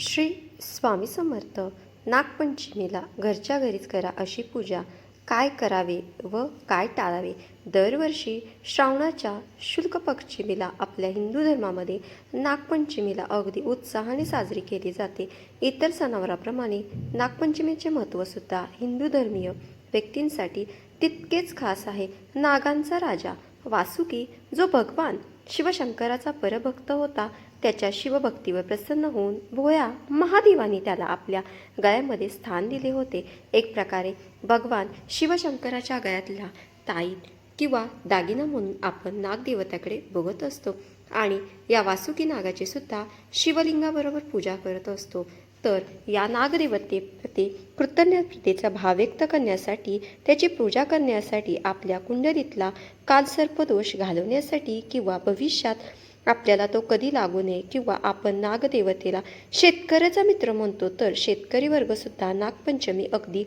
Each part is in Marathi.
श्री स्वामी समर्थ. नागपंचमीला घरच्या घरीच करा अशी पूजा. काय करावे व काय टाळावे? दरवर्षी श्रावणाच्या शुल्क पंचमीला आपल्या हिंदू धर्मामध्ये नागपंचमीला अगदी उत्साहाने साजरी केली जाते. इतर सणावराप्रमाणे नागपंचमीचे महत्त्वसुद्धा हिंदू धर्मीय व्यक्तींसाठी तितकेच खास आहे. नागांचा राजा वासुकी जो भगवान शिवशंकराचा परभक्त होता त्याच्या शिवभक्तीवर प्रसन्न होऊन भोया महादेवाने त्याला आपल्या गळ्यामध्ये स्थान दिले होते. एक प्रकारे भगवान शिवशंकराच्या गळ्यातला ताईत किंवा दागिना म्हणून आपण नागदेवताकडे बघत असतो आणि या वासुकी नागाची सुद्धा शिवलिंगाबरोबर पूजा करत असतो. तर या नागदेवतेप्रती कृतज्ञतेचा भाव व्यक्त करण्यासाठी त्याची पूजा करण्यासाठी आपल्या कुंडलीतला कालसर्पदोष घालवण्यासाठी किंवा भविष्यात आपल्याला तो कधी लागू नये किंवा आपण नागदेवतेला शेतकऱ्याचा मित्र म्हणतो तर शेतकरी वर्गसुद्धा नागपंचमी अगदी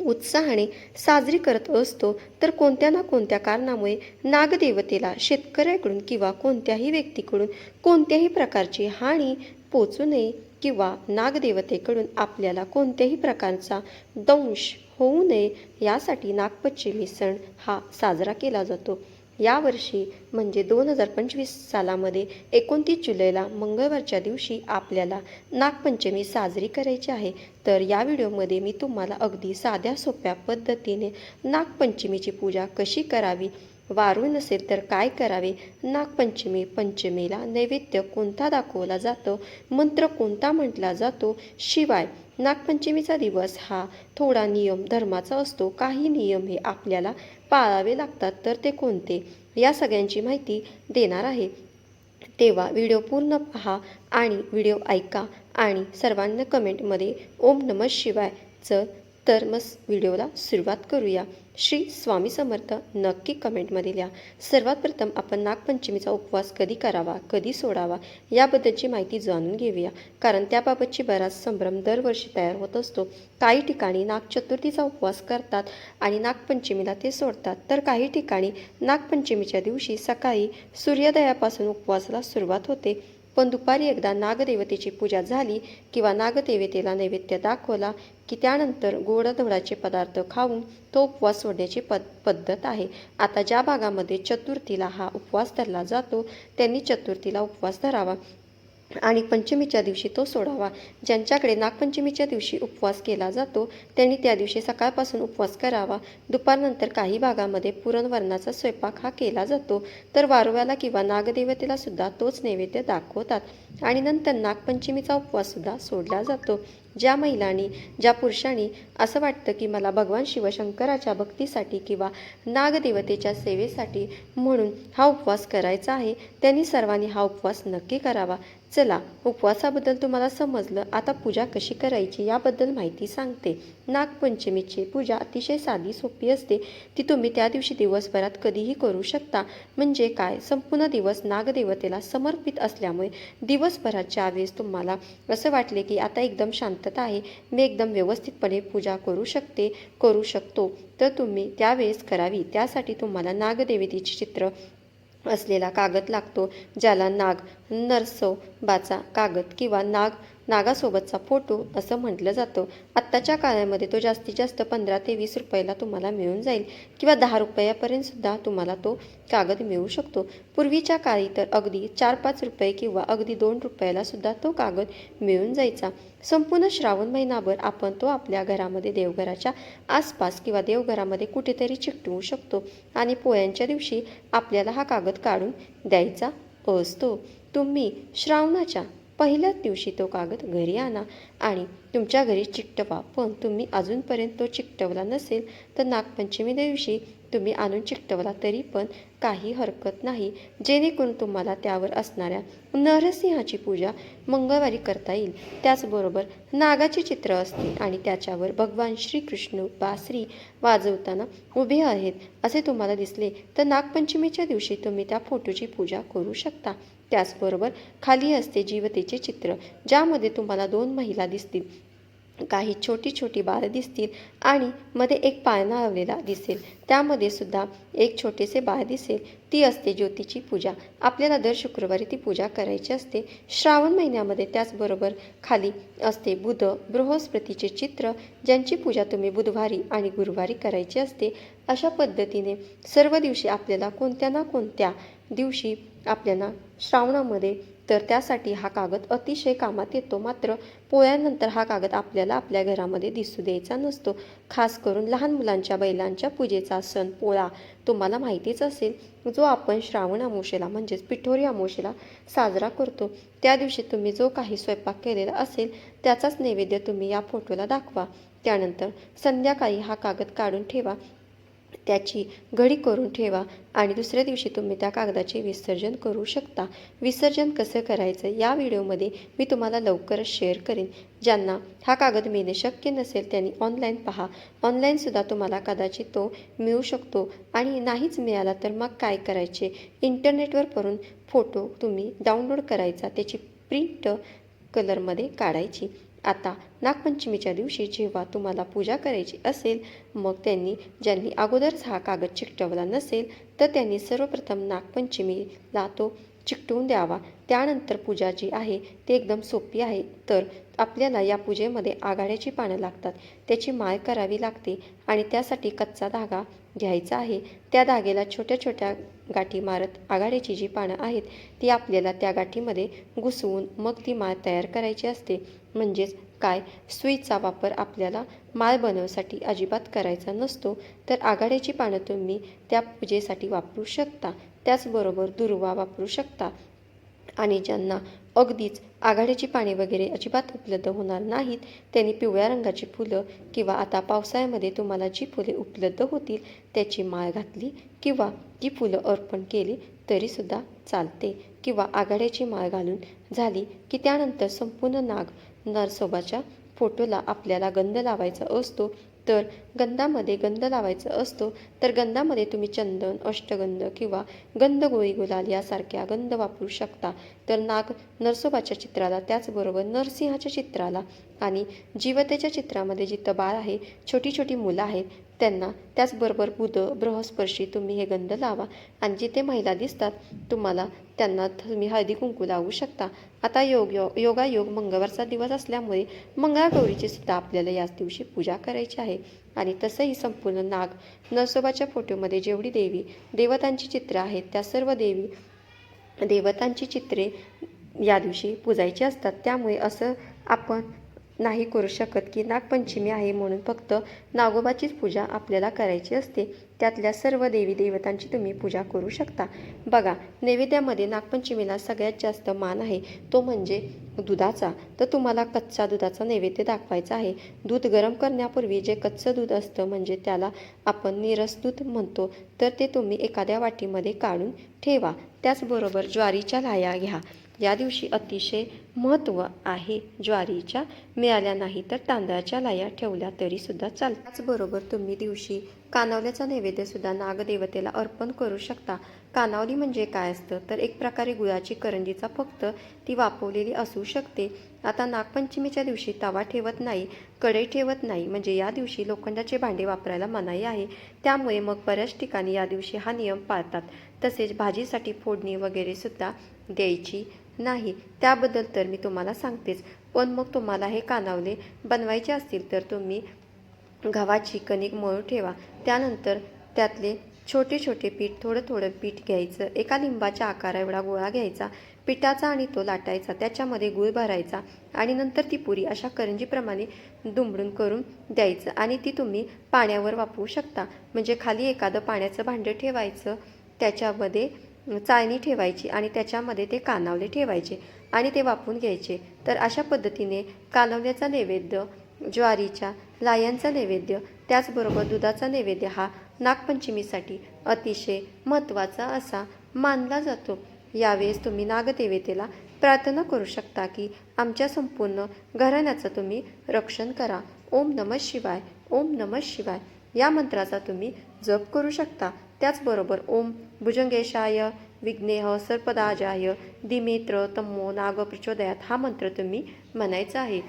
उत्साहाने साजरी करत असतो. तर कोणत्या ना कोणत्या कारणामुळे नागदेवतेला शेतकऱ्याकडून किंवा कोणत्याही व्यक्तीकडून कोणत्याही प्रकारची हानी पोचू नये किंवा नागदेवतेकडून आपल्याला कोणत्याही प्रकारचा दंश होऊ नये यासाठी नागपंचमी सण हा साजरा केला जातो. यावर्षी म्हणजे दोन हजार पंचवीस सालामध्ये एकोणतीस जुलैला मंगळवारच्या दिवशी आपल्याला नागपंचमी साजरी करायची आहे. तर या व्हिडिओमध्ये मी तुम्हाला अगदी साध्या सोप्या पद्धतीने नागपंचमीची पूजा कशी करावी वारू नसेल तर काय करावे नागपंचमी पंचमीला नैवेद्य कोणता दाखवला जातो मंत्र कोणता म्हटला जातो शिवाय नागपंचमीचा दिवस हा थोडा नियम धर्माचा असतो. काही नियम हे आपल्याला पाळावे लागतात तर ते कोणते? या सगळ्यांची माहिती देणार आहे. तेव्हा व्हिडिओ पूर्ण पहा आणि व्हिडिओ ऐका आणि सर्वांना कमेंटमध्ये ओम नमः शिवायचं तर मग व्हिडिओला सुरुवात करूया. श्री स्वामी समर्थ नक्की कमेंटमध्ये लिहा. सर्वात प्रथम आपण नागपंचमीचा उपवास कधी करावा कधी सोडावा याबद्दलची माहिती जाणून घेऊया. कारण त्याबाबतची बराच संभ्रम दरवर्षी तयार होत असतो. काही ठिकाणी नागचतुर्थीचा उपवास करतात आणि नागपंचमीला ते सोडतात. तर काही ठिकाणी नागपंचमीच्या दिवशी सकाळी सूर्योदयापासून उपवासाला सुरुवात होते. पण दुपारी एकदा नागदेवतेची पूजा झाली किंवा नागदेवतेला नैवेद्य दाखवला की त्यानंतर गोडधोडाचे पदार्थ खाऊन तो उपवास सोडण्याची पद पद्धत आहे. आता ज्या भागामध्ये चतुर्थीला हा उपवास धरला जातो त्यांनी चतुर्थीला उपवास धरावा. आणि पंचमीच्या दिवशी तो सोडावा. ज्यांच्याकडे नागपंचमीच्या दिवशी उपवास केला जातो त्यांनी त्या दिवशी सकाळपासून उपवास करावा. दुपारनंतर काही भागामध्ये पुरणवरणाचा स्वयंपाक हा केला जातो. तर वारुव्याला किंवा नागदेवतेला सुद्धा तोच नैवेद्य दाखवतात. आणि नंतर नागपंचमीचा उपवाससुद्धा सोडला जातो. ज्या महिलांनी ज्या पुरुषांनी असं वाटतं की मला भगवान शिवशंकराच्या भक्तीसाठी किंवा नागदेवतेच्या सेवेसाठी म्हणून हा उपवास करायचा आहे त्यांनी सर्वांनी हा उपवास नक्की करावा. चला उपवासाबद्दल तुम्हाला समजलं. आता पूजा कशी करायची याबद्दल माहिती सांगते. नागपंचमीची पूजा अतिशय साधी सोपी असते. ती तुम्ही त्या दिवशी दिवसभरात कधीही करू शकता. म्हणजे काय? संपूर्ण दिवस नागदेवतेला समर्पित असल्यामुळे दिवसभराच्या वेळेस तुम्हाला असं वाटले की आता एकदम शांतता आहे. मी एकदम व्यवस्थितपणे पूजा करू शकते करू शकतो. तर तुम्ही त्यावेळेस करावी. त्यासाठी तुम्हाला नागदेवतेचे चित्र असलेला कागद लागतो ज्याला नाग नरसोबाचा कागद किंवा नाग नागासोबतचा फोटो असं म्हटलं जातं. आत्ताच्या काळामध्ये तो जास्तीत जास्त पंधरा ते वीस रुपयाला तुम्हाला मिळून जाईल किंवा दहा रुपयापर्यंत सुद्धा तुम्हाला तो कागद मिळू शकतो. पूर्वीच्या काळी तर अगदी चार पाच रुपये किंवा अगदी दोन रुपयाला सुद्धा तो कागद मिळून जायचा. संपूर्ण श्रावण महिनाभर आपण तो आपल्या घरामध्ये देवघराच्या आसपास किंवा देवघरामध्ये कुठेतरी चिकटवू शकतो आणि पोळ्यांच्या दिवशी आपल्याला हा कागद काढून द्यायचा असतो. तुम्ही श्रावणाच्या पहिल्याच दिवशी तो कागद घरी आणा आणि तुमच्या घरी चिकटवा. पण तुम्ही अजूनपर्यंत तो चिकटवला नसेल तर नागपंचमी दिवशी तुम्ही आणून चिकटवला तरी पण काही हरकत नाही. जेणेकरून तुम्हाला त्यावर असणाऱ्या नरसिंहाची पूजा मंगळवारी करता येईल. त्याचबरोबर नागाचे चित्र असते आणि त्याच्यावर भगवान श्रीकृष्ण बासरी वाजवताना उभे आहेत असे तुम्हाला दिसले तर नागपंचमीच्या दिवशी तुम्ही त्या फोटोची पूजा करू शकता. त्याचबरोबर खाली असते जीवतेचे चित्र ज्यामध्ये तुम्हाला दोन महिला दिसतील. काही छोटी छोटी बाळं दिसतील आणि मध्ये एक पाळणा लावलेला दिसेल. त्यामध्ये सुद्धा एक छोटेसे बाळ दिसेल. ती असते ज्योतीची पूजा. आपल्याला दर शुक्रवारी ती पूजा करायची असते. श्रावण महिन्यामध्ये त्याचबरोबर खाली असते बुध बृहस्पतीचे चित्र ज्यांची पूजा तुम्ही बुधवारी आणि गुरुवारी करायची असते. अशा पद्धतीने सर्व दिवशी आपल्याला कोणत्या ना कोणत्या दिवशी आपल्याला श्रावणामध्ये तर त्यासाठी हा कागद अतिशय कामात येतो. मात्र पोळ्यानंतर हा कागद आपल्याला आपल्या घरामध्ये दिसू द्यायचा नसतो. खास करून लहान मुलांच्या बैलांच्या पूजेचा सण पोळा तुम्हाला माहितीच असेल जो आपण श्रावण अमोशेला म्हणजेच पिठोरी अमोशेला साजरा करतो. त्या दिवशी तुम्ही जो काही स्वयंपाक केलेला असेल त्याचाच नैवेद्य तुम्ही या फोटोला दाखवा. त्यानंतर संध्याकाळी हा कागद काढून ठेवा. त्याची घडी करून ठेवा आणि दुसऱ्या दिवशी तुम्ही त्या कागदाचे विसर्जन करू शकता. विसर्जन कसं करायचं? या व्हिडिओमध्ये मी तुम्हाला लवकरच शेअर करेन. ज्यांना हा कागद मिळणे शक्य नसेल त्यांनी ऑनलाईन पहा. ऑनलाईनसुद्धा तुम्हाला कदाचित तो मिळू शकतो आणि नाहीच मिळाला तर मग काय करायचे? इंटरनेटवर करून फोटो तुम्ही डाउनलोड करायचा त्याची प्रिंट कलरमध्ये काढायची. आता नागपंचमीच्या दिवशी जेव्हा तुम्हाला पूजा करायची असेल मग त्यांनी ज्यांनी अगोदरच हा कागद चिकटवला नसेल तर त्यांनी सर्वप्रथम नागपंचमीला तो चिकटवून द्यावा. त्यानंतर पूजा जी आहे ती एकदम सोपी आहे. तर आपल्याला या पूजेमध्ये आघाड्याची पानं लागतात. त्याची माळ करावी लागते आणि त्यासाठी कच्चा धागा घ्यायचा आहे. त्या धागेला छोट्या छोट्या गाठी मारत आघाड्याची जी पानं आहेत ती आपल्याला त्या गाठीमध्ये घुसवून मग ती माळ तयार करायची असते. म्हणजेच काय? सुईचा वापर आपल्याला माळ बनवण्यासाठी अजिबात करायचा नसतो. तर आघाड्याची पानं तुम्ही त्या पूजेसाठी वापरू शकता. त्याचबरोबर दुर्वा वापरू शकता. आणि ज्यांना अगदीच आघाडीची पाने वगैरे अजिबात उपलब्ध होणार नाहीत त्यांनी पिवळ्या रंगाची फुलं किंवा आता पावसाळ्यामध्ये तुम्हाला जी फुले उपलब्ध होतील त्याची माळ घातली किंवा ती फुलं अर्पण केली तरीसुद्धा चालते किंवा आघाड्याची माळ घालून झाली की त्यानंतर संपूर्ण नाग नरसोबाच्या फोटोला आपल्याला गंध लावायचा असतो तर गंधामध्ये गंध लावायचा असतो तर गंधामध्ये तुम्ही चंदन अष्टगंध किंवा गंध गोळी गुलाल यासारख्या गंध वापरू शकता. तर नाग नरसोबाच्या चित्राला त्याचबरोबर नरसिंहाच्या चित्राला आणि जीवतेच्या चित्रामध्ये जिथं बाळ आहे छोटी छोटी मुलं आहेत त्यांना त्याचबरोबर बुध बृहस्पर्शी तुम्ही हे गंध लावा आणि जिथे महिला दिसतात तुम्हाला त्यांना तुम्ही हळदी कुंकू लावू शकता. आता योग योग योगायोग मंगळवारचा दिवस असल्यामुळे मंगळागौरीची सुद्धा आपल्याला याच दिवशी पूजा करायची आहे. आणि तसंही संपूर्ण नाग नरसोबाच्या फोटोमध्ये जेवढी देवी देवतांची चित्रं आहेत त्या सर्व देवी देवतांची चित्रे या दिवशी पूजायची असतात. त्यामुळे असं आपण नाही करू शकत की नागपंचमी आहे म्हणून फक्त नागोबाचीच पूजा आपल्याला करायची असते. त्यातल्या सर्व देवी देवतांची तुम्ही पूजा करू शकता. बघा नैवेद्यामध्ये नागपंचमीला सगळ्यात जास्त मान आहे. तो म्हणजे दुधाचा. तर तुम्हाला कच्चा दुधाचा नैवेद्य दाखवायचा आहे. दूध गरम करण्यापूर्वी जे कच्चं दूध असतं म्हणजे त्याला आपण निरस दूध म्हणतो. तर ते तुम्ही एखाद्या वाटीमध्ये काढून ठेवा. त्याचबरोबर ज्वारीच्या लाया घ्या. या दिवशी अतिशय महत्त्व आहे. ज्वारीच्या मिळाल्या नाही तर तांदळाच्या लाया ठेवल्या तरीसुद्धा चालतात. त्याचबरोबर तुम्ही दिवशी कानावल्याचा नैवेद्यसुद्धा नागदेवतेला अर्पण करू शकता. कानावली म्हणजे काय असतं? तर एक प्रकारे गुळाची करंजीचा फक्त ती वापरलेली असू शकते. आता नागपंचमीच्या दिवशी तवा ठेवत नाही कढई ठेवत नाही म्हणजे या दिवशी लोखंडाचे भांडे वापरायला मनाई आहे. त्यामुळे मग बऱ्याच ठिकाणी या दिवशी हा नियम पाळतात. तसेच भाजीसाठी फोडणी वगैरेसुद्धा द्यायची नाही. त्याबद्दल तर मी तुम्हाला सांगतेच. पण मग तुम्हाला हे कानावले बनवायचे असतील तर तुम्ही गव्हाची कणिक मळून ठेवा. त्यानंतर त्यातले छोटे छोटे पीठ थोडं थोडं पीठ घ्यायचं. एका लिंबाच्या आकारा एवढा गोळा घ्यायचा. पिठाचा आणि तो लाटायचा. त्याच्यामध्ये गुळ भरायचा. आणि नंतर ती पुरी अशा करंजीप्रमाणे दुमडून करून द्यायचं. आणि ती तुम्ही पाण्यावर वापरू शकता. म्हणजे खाली एखादं पाण्याचं भांडं ठेवायचं. त्याच्यामध्ये चाळणी ठेवायची आणि त्याच्यामध्ये ते कानावले ठेवायचे आणि ते वापरून घ्यायचे. तर अशा पद्धतीने कानावल्याचा नैवेद्य ज्वारीच्या लायांचा नैवेद्य त्याचबरोबर दुधाचा नैवेद्य हा नागपंचमीसाठी अतिशय महत्त्वाचा असा मानला जातो. यावेळेस तुम्ही नागदेवतेला प्रार्थना करू शकता की आमच्या संपूर्ण घराण्याचं तुम्ही रक्षण करा. ओम नमः शिवाय ओम नमः शिवाय या मंत्राचा तुम्ही जप करू शकता. त्याचबरोबर ओम भुजंगेशाय विघ्नेह सर्पदाजाय दिमित्र तम्मो नाग प्रचोदयात हा मंत्र तुम्ही म्हणायचा आहे.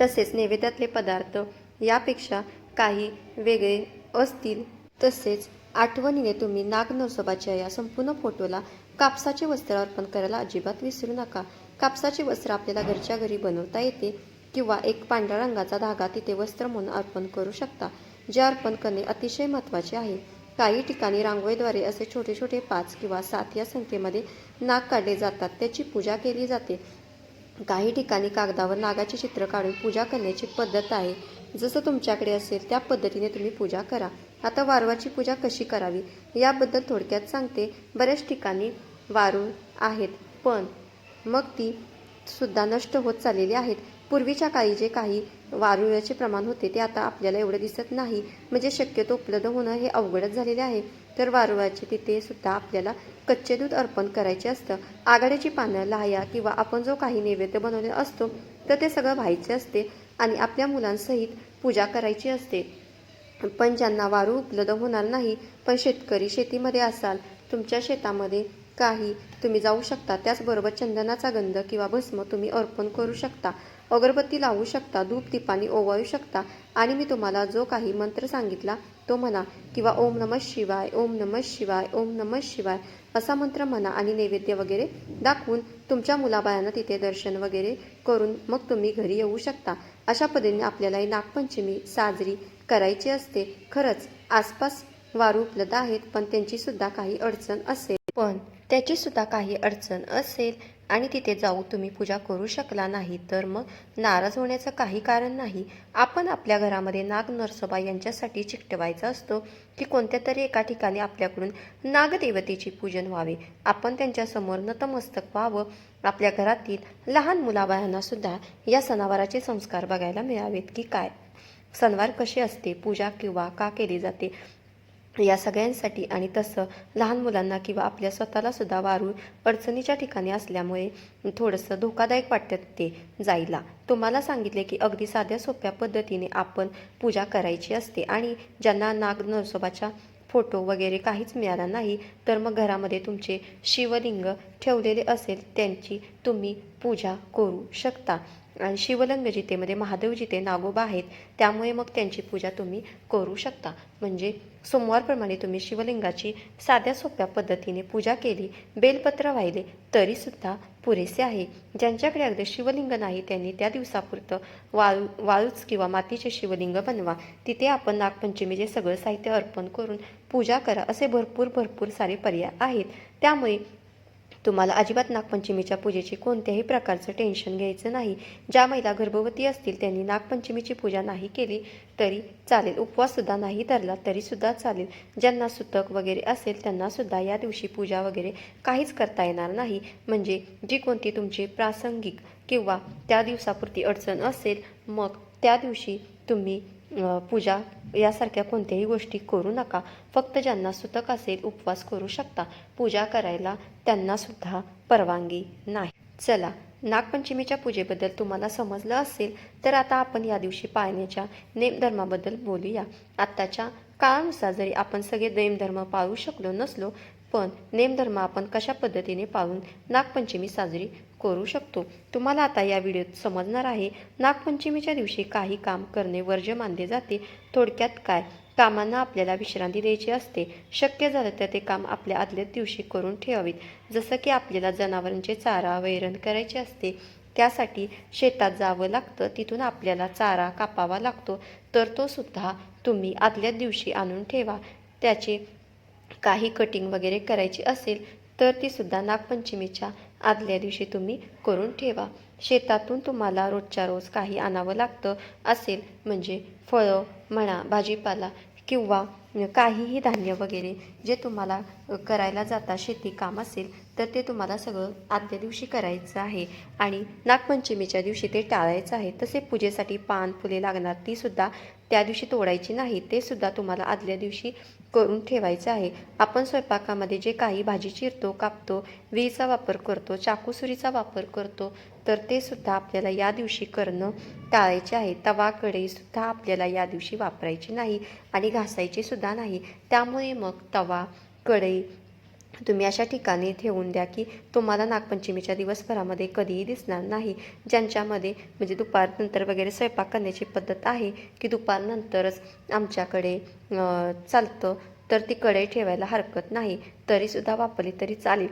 तसेच नैवेद्यातले पदार्थ यापेक्षा काही वेगळे असतील तसेच आठवणीने तुम्ही नाग नरसोबाच्या या संपूर्ण फोटोला कापसाचे वस्त्र अर्पण करायला अजिबात विसरू नका. कापसाचे वस्त्र आपल्याला घरच्या घरी बनवता येते किंवा एक पांढऱ्या रंगाचा धागा तिथे वस्त्र म्हणून अर्पण करू शकता जे अर्पण करणे अतिशय महत्त्वाचे आहे. काही ठिकाणी रांगोळीद्वारे असे छोटे छोटे पाच किंवा सात या संख्येमध्ये नाग काढले जातात. त्याची पूजा केली जाते. काही ठिकाणी कागदावर नागाचे चित्र काढून पूजा करण्याची पद्धत आहे. जसं तुमच्याकडे असेल त्या पद्धतीने तुम्ही पूजा करा. आता वारुळाची पूजा कशी करावी? याबद्दल थोडक्यात सांगते. बऱ्याच ठिकाणी वारूळ आहेत पण मग ती सुद्धा नष्ट होत चाललेली आहेत. पूर्वीच्या काळी जे काही वारुळाचे प्रमाण होते ते आता आपल्याला एवढं दिसत नाही. म्हणजे शक्यतो उपलब्ध होणं हे अवघडच झालेले आहे. तर वारुळाचे तिथे सुद्धा आपल्याला कच्चे दूध अर्पण करायचे असतं. आघाड्याची पानं लाह्या किंवा आपण जो काही नैवेद्य बनवलेला असतो तर ते सगळं व्हायचे असते आणि आपल्या मुलांसहित पूजा करायची असते. पण ज्यांना वारू उपलब्ध होणार नाही पण शेतकरी शेतीमध्ये असाल तुमच्या शेतामध्ये काही तुम्ही जाऊ शकता. त्याचबरोबर चंदनाचा गंध किंवा भस्म तुम्ही अर्पण करू शकता. अगरबत्ती लावू शकता धूप दीपाने ओवाळू शकता. आणि मी तुम्हाला जो काही मंत्र सांगितला तो म्हणा किंवा ओम नमः शिवाय ओम नमः शिवाय ओम नमः शिवाय असा मंत्र म्हणा आणि नैवेद्य वगैरे दाखवून तुमच्या मुलाबाळांना तिथे दर्शन वगैरे करून मग तुम्ही घरी येऊ शकता. अशा पद्धतीने आपल्याला ही नागपंचमी साजरी करायची असते. खरंच आसपास वारू उपलब्ध आहेत पण त्यांची सुद्धा काही अडचण असेल. पण त्याची सुद्धा काही अडचण असेल आणि तिथे जाऊ तुम्ही पूजा करू शकला नाही तर मग नाराज होण्याचं काही कारण नाही. आपण आपल्या घरामध्ये नाग नरसोबा यांच्यासाठी चिकटवायचा असतो की कोणत्या तरी एका ठिकाणी आपल्याकडून नागदेवतेची पूजन व्हावे. आपण त्यांच्यासमोर नतमस्तक व्हावं. आपल्या घरातील लहान मुलाबाळांना सुद्धा या सणावाराचे संस्कार बघायला मिळावेत की काय? सणवार कसे असते? पूजा किंवा का केली जाते? या सगळ्यांसाठी आणि तसं लहान मुलांना किंवा आपल्या स्वतःला सुद्धा अडचणीच्या ठिकाणी असल्यामुळे थोडंसं धोकादायक वाटतं ते जायला. तुम्हाला सांगितले की अगदी साध्या सोप्या पद्धतीने आपण पूजा करायची असते आणि ज्यांना नाग नरसोबाच्या फोटो वगैरे काहीच मिळाला नाही तर मग घरामध्ये तुमचे शिवलिंग ठेवलेले असेल त्यांची तुम्ही पूजा करू शकता. आणि शिवलिंग जितेमध्ये महादेव जिते नागोबा आहेत त्यामुळे मग त्यांची पूजा तुम्ही करू शकता. म्हणजे सोमवारप्रमाणे तुम्ही शिवलिंगाची साध्या सोप्या पद्धतीने पूजा केली बेलपत्र वाहिले तरीसुद्धा पुरेसे आहे. ज्यांच्याकडे अगदी शिवलिंग नाही त्यांनी त्या दिवसापुरतं वाळू वाळूच किंवा मातीचे शिवलिंग बनवा. तिथे आपण नागपंचमीचे सगळं साहित्य अर्पण करून पूजा करा असे भरपूर भरपूर सारे पर्याय आहेत. त्यामुळे तुम्हाला अजिबात नागपंचमीच्या पूजेची कोणत्याही प्रकारचं टेन्शन घ्यायचं नाही. ज्या महिला गर्भवती असतील त्यांनी नागपंचमीची पूजा नाही केली तरी चालेल. उपवाससुद्धा नाही धरला तरीसुद्धा चालेल. ज्यांना सुतक वगैरे असेल त्यांनासुद्धा या दिवशी पूजा वगैरे काहीच करता येणार नाही. म्हणजे जी कोणती तुमची प्रासंगिक किंवा त्या दिवसापुरती अडचण असेल मग त्या दिवशी तुम्ही पूजा यासारख्या कोणत्याही गोष्टी करू नका. फक्त ज्यांना सुतक असेल उपवास करू शकता. पूजा करायला त्यांनासुद्धा परवानगी नाही. चला नागपंचमीच्या पूजेबद्दल तुम्हाला समजलं असेल तर आता आपण या दिवशी पाळण्याच्या नेमधर्माबद्दल बोलूया. आत्ताच्या काळानुसार जरी आपण सगळे नेमधर्म पाळू शकलो नसलो पण नेमधर्म आपण कशा पद्धतीने पाळून नागपंचमी साजरी करू शकतो. तुम्हाला आता या व्हिडिओत समजणार आहे नागपंचमीच्या दिवशी काही काम करणे वर्ज्य मानले जाते. थोडक्यात काय? कामांना आपल्याला विश्रांती द्यायची असते. शक्य झालं तर ते काम आपल्या आदल्याच दिवशी करून ठेवावीत. जसं की आपल्याला जनावरांचे चारा वैरण करायचे असते त्यासाठी शेतात जावं लागतं तिथून आपल्याला चारा कापावा लागतो. तर तो सुद्धा तुम्ही आदल्याच दिवशी आणून ठेवा. त्याचे काही कटिंग वगैरे करायची असेल तर ती सुद्धा नागपंचमीच्या आदल्या दिवशी तुम्ही करून ठेवा. शेतातून तुम्हाला रोजच्या रोज काही आणावं लागतं असेल म्हणजे फळं म्हणा भाजीपाला किंवा काहीही धान्य वगैरे जे तुम्हाला करायला जाता शेती काम असेल तर ते तुम्हाला सगळं आदल्या दिवशी करायचं आहे. आणि नागपंचमीच्या दिवशी ते टाळायचं आहे. तसे पूजेसाठी पान फुले लागणार तीसुद्धा त्या दिवशी तोडायची नाही. ते सुद्धा तुम्हाला आदल्या दिवशी करून ठेवायचं आहे. आपण स्वयंपाकामध्ये जे काही भाजी चिरतो कापतो विहीचा वापर करतो चाकूसुरीचा वापर करतो तर ते सुद्धा आपल्याला या दिवशी करणं टाळायचे आहे. तवा कढईसुद्धा आपल्याला या दिवशी वापरायची नाही आणि घासायची सुद्धा नाही. त्यामुळे मग तवा कढई तुम्ही अशा ठिकाणी ठेवून द्या की तुम्हाला नागपंचमीच्या दिवसभरामध्ये कधीही दिसणार नाही. ज्यांच्यामध्ये म्हणजे दुपारनंतर वगैरे स्वयंपाक करण्याची पद्धत आहे की दुपारनंतरच आमच्याकडे चालतं तर ती कढई ठेवायला हरकत नाही. तरीसुद्धा वापरली तरी चालेल.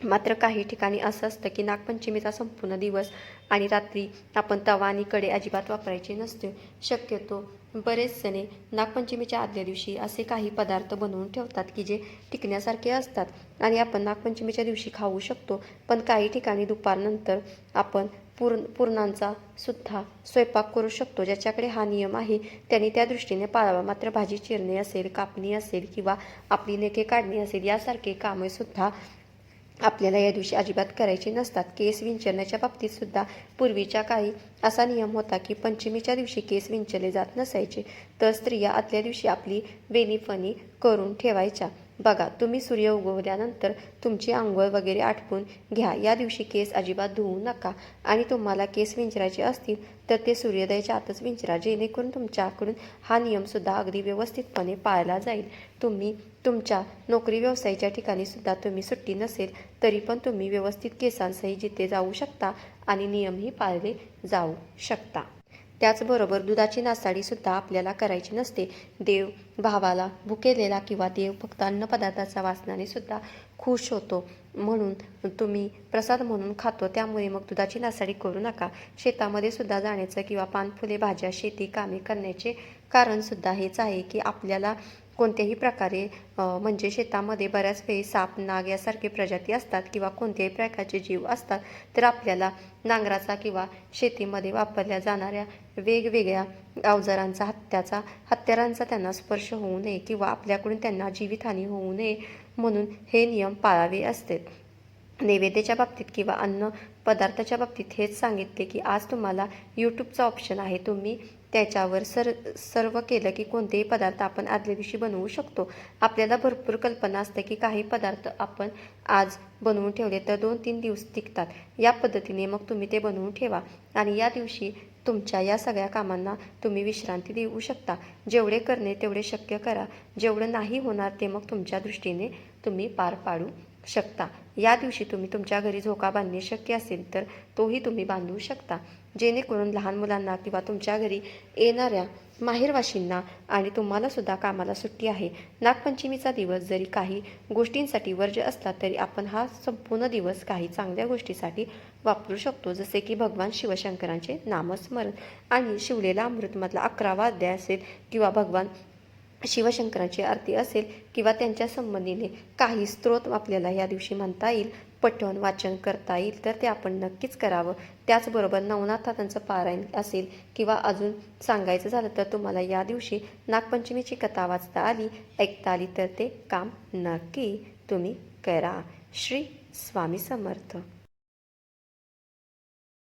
मात्र काही ठिकाणी असं असतं की नागपंचमीचा संपूर्ण दिवस आणि रात्री आपण तवा आणि कडे अजिबात वापरायचे नसते. शक्यतो बरेच जणे नागपंचमीच्या आदल्या दिवशी असे काही पदार्थ बनवून ठेवतात की जे टिकण्यासारखे असतात. आणि आपण नागपंचमीच्या दिवशी खाऊ शकतो पण काही ठिकाणी दुपारनंतर आपण पूर्ण पूर्णांचा सुद्धा स्वयंपाक करू शकतो ज्याच्याकडे हा नियम आहे. त्याने त्या दृष्टीने पाळावा. मात्र भाजी चिरणे असेल कापणी असेल किंवा आपली नेके काढणी असेल यासारखे कामे सुद्धा आपल्याला या दिवशी अजिबात करायचे नसतात. केस विंचरण्याच्या बाबतीत सुद्धा पूर्वीच्या काळी असा नियम होता की पंचमीच्या दिवशी केस विंचरले जात नसायचे. तर स्त्रिया आदल्या दिवशी आपली वेणीफणी करून ठेवायच्या. बघा तुम्ही सूर्य उगवल्यानंतर तुमची आंघोळ वगैरे आटपून घ्या. या दिवशी केस अजिबात धुवू नका. आणि तुम्हाला केस विंचरायचे असतील तर ते सूर्योदयाच्या आतच विंचरा. जेणेकरून तुमच्याकडून हा नियमसुद्धा अगदी व्यवस्थितपणे पाळला जाईल. तुम्ही तुमच्या नोकरी व्यवसायाच्या ठिकाणी सुद्धा तुम्ही सुट्टी नसेल तरी पण तुम्ही व्यवस्थित केसांसही जिथे जाऊ शकता आणि नियमही पाळले जाऊ शकता. त्याचबरोबर दुधाची नासाडीसुद्धा आपल्याला करायची नसते. देव भावाला भुकेलेला किंवा देव फक्त अन्नपदार्थाचा वासनाने सुद्धा खुश होतो. म्हणून तुम्ही प्रसाद म्हणून खातो त्यामुळे मग दुधाची नासाडी करू नका. शेतामध्ये सुद्धा जाण्याचं किंवा पानफुले भाज्या शेती कामे करण्याचे कारणसुद्धा हेच आहे की आपल्याला कोणत्याही प्रकारे म्हणजे शेतामध्ये बऱ्याच वेळी साप नाग यासारखे प्रजाती असतात किंवा कोणत्याही प्रकारचे जीव असतात तर आपल्याला नांगराचा किंवा शेतीमध्ये वापरल्या जाणाऱ्या वेगवेगळ्या अवजारांचा हत्याचा हत्यारांचा त्यांना स्पर्श होऊ नये किंवा आपल्याकडून त्यांना जीवितहानी होऊ नये म्हणून हे नियम पाळावे असते नैवेद्याच्या बाबतीत किंवा अन्न पदार्थाच्या बाबतीत हेच सांगितले की आज तुम्हाला यूट्यूबचा ऑप्शन आहे. तुम्ही त्याच्यावर सर सर्व केलं की कोणतेही पदार्थ आपण आदल्या दिवशी बनवू शकतो. आपल्याला भरपूर कल्पना असते की काही पदार्थ आपण आज बनवून ठेवले तर दोन तीन दिवस टिकतात. या पद्धतीने मग तुम्ही ते बनवून ठेवा. आणि या दिवशी तुमच्या या सगळ्या कामांना तुम्ही विश्रांती देऊ शकता. जेवढे करणे तेवढे शक्य करा. जेवढं नाही होणार ते मग तुमच्या दृष्टीने तुम्ही पार पाडू शकता. या दिवशी तुम्ही तुमच्या घरी झोका बांधणे शक्य असेल तर तोही तुम्ही बांधू शकता. जेणेकरून लहान मुलांना किंवा तुमच्या घरी येणाऱ्या माहेरवाशींना आणि तुम्हालासुद्धा कामाला सुट्टी आहे. नागपंचमीचा दिवस जरी काही गोष्टींसाठी वर्ज्य असला तरी आपण हा संपूर्ण दिवस काही चांगल्या गोष्टीसाठी वापरू शकतो. जसे की भगवान शिवशंकरांचे नामस्मरण आणि शिवलेला अमृतमधला अकरावा अध्याय असेल किंवा भगवान शिवशंकराची आरती असेल किंवा त्यांच्या संबंधीने काही स्त्रोत आपल्याला या दिवशी म्हणता येईल पठण वाचन करता येईल तर ते आपण नक्कीच करावं. त्याचबरोबर नवनाथांचं पारायण असेल किंवा अजून सांगायचं झालं तर तुम्हाला या दिवशी नागपंचमीची कथा वाचता आली ऐकता आली तर ते काम नक्की तुम्ही करा. श्री स्वामी समर्थ.